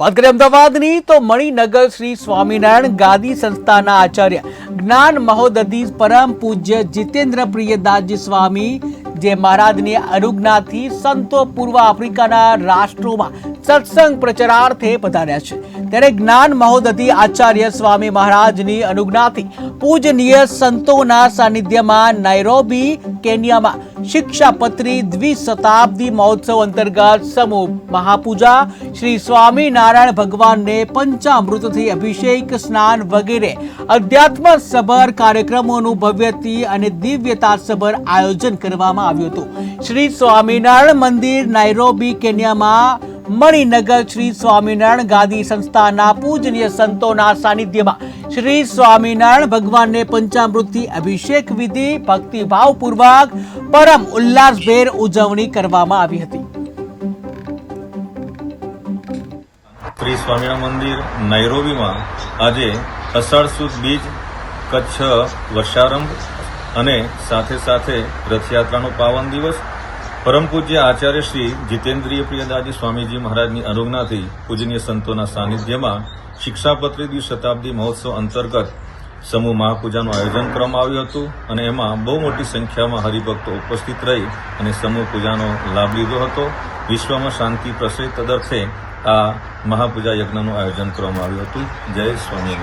વાત કરીએ અમદાવાદની, તો મણિનગર શ્રી સ્વામિનારાયણ ગાદી સંસ્થાના આચાર્ય જ્ઞાન મહોદધી પરમ પૂજ્ય જીતેન્દ્ર પ્રિયદાસજી સ્વામી, જે મહારાજની અનુજ્ઞાથી સંતો પૂર્વ આફ્રિકાના રાષ્ટ્રોમાં સત્સંગ પ્રચારાર્થે પધાર્યા છે. ત્યારે જ્ઞાન મહોદધી આચાર્ય સ્વામી મહારાજની અનુજ્ઞાથી પૂજનીય સંતોના સાનિધ્યમાં નૈરોબી કેન્યામાં શિક્ષાપત્રી દ્વિશતાબ્દી મહોત્સવ અંતર્ગત સમૂહ મહાપૂજા, શ્રી સ્વામિનારાયણ ભગવાનને પંચામૃતથી અભિષેક, સ્નાન વગેરે અધ્યાત્મ સભર કાર્યક્રમોનું ભવ્યથી અને દિવ્યતા સભર આયોજન કરવામાં આવ્યું હતું. શ્રી સ્વામિનારાયણ મંદિર નૈરોબી કેન્યામાં મણિનગર શ્રી સ્વામિનારાયણ ગાદી સંસ્થાના પૂજનીય સંતોના સાનિધ્યમાં શ્રી સ્વામિનારાયણ ભગવાનને પંચામૃતથી અભિષેક વિધિ ભક્તિભાવપૂર્વક પરમ ઉલ્લાસભેર ઉજવણી કરવામાં આવી હતી. શ્રી સ્વામિનારાયણ મંદિર નૈરોબીમાં આજે અષાઢ સુદ બીજ કચ્છ વર્ષારંભ અને સાથે સાથે રથયાત્રાનો પાવન દિવસ પરમ પૂજ્ય આચાર્ય શ્રી જીતેન્દ્રિય પ્રિયદાજી સ્વામીજી મહારાજની અનુજ્ઞાથી પૂજનીય સંતોના સાનિધ્યમાં શિક્ષાપત્રી દ્વિશતાબ્દી મહોત્સવ અંતર્ગત સમૂહ મહાપૂજાનું આયોજન કરવામાં આવ્યું હતું અને એમાં બહુ મોટી સંખ્યામાં હરિભક્તો ઉપસ્થિત રહી અને સમૂહ પૂજાનો લાભ લીધો હતો. વિશ્વમાં શાંતિ પ્રસરે તદર્થે આ મહાપૂજા યજ્ઞનું આયોજન કરવામાં આવ્યું હતું. જય સ્વામિનારાયણ.